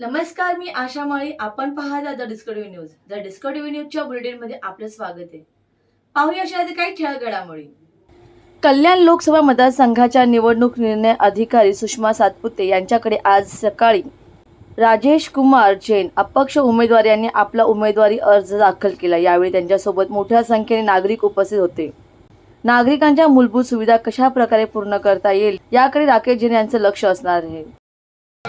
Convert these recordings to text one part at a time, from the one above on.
नमस्कार मी आशा माळी. आपण पाहता the discovery news. The discovery न्यूजच्या बुलेटिनमध्ये आपलं स्वागत आहे. पाहूया अशा काही ठळक घडामोडी कल्याण लोकसभा मतदारसंघाच्या निवडणूक निर्णय अधिकारी सुषमा सातपुते यांच्याकडे आज सकाळी राजेश कुमार जैन अपक्ष उमेदवार यांनी आपला उमेदवारी अर्ज दाखल केला. यावेळी त्यांच्यासोबत मोठ्या संख्येने नागरिक उपस्थित होते. नागरिकांच्या मूलभूत सुविधा कशा प्रकारे पूर्ण करता येईल याकडे राकेश जैन यांचं लक्ष असणार आहे.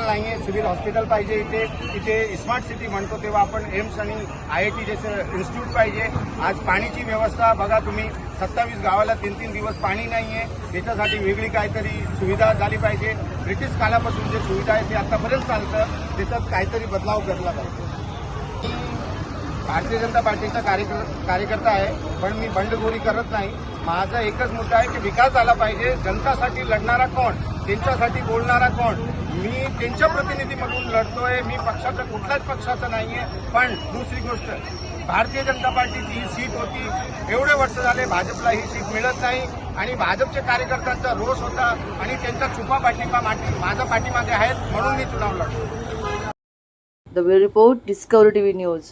नाहीये सिव्हिल हॉस्पिटल पाहिजे इथे. इथे स्मार्ट सिटी म्हणतो तेव्हा आपण एम्स आणि आय आय टी जसं इन्स्टिट्यूट पाहिजे. आज पाणीची व्यवस्था बघा तुम्ही. सत्तावीस गावाला तीन तीन दिवस पाणी नाहीये. त्याच्यासाठी वेगळी काहीतरी सुविधा झाली पाहिजे. ब्रिटिश काळापासून जे सुविधा आहे ते आतापर्यंत चालतं. त्याच्यात काहीतरी बदलाव करला पाहिजे. भारतीय जनता पार्टीचा कार्यकर कार्यकर्ता आहे पण मी बंडखोरी करत नाही. माझा एकच मुद्दा आहे की विकास झाला पाहिजे. जनतासाठी लढणारा कोण? त्यांच्यासाठी बोलणारा कोण? मी त्यांच्या प्रतिनिधीमधून लढतोय. मी पक्षाचा कुठल्याच पक्षाचा नाहीये. पण दुसरी गोष्ट भारतीय जनता पार्टीची ही सीट होती. एवढे वर्ष झाले भाजपला ही सीट मिळत नाही. आणि भाजपच्या कार्यकर्त्यांचा रोष होता. आणि त्यांचा छुपा पाठिंबा माझा पाठीमागे आहेत म्हणून मी चुनाव लढतो. The report discovery TV news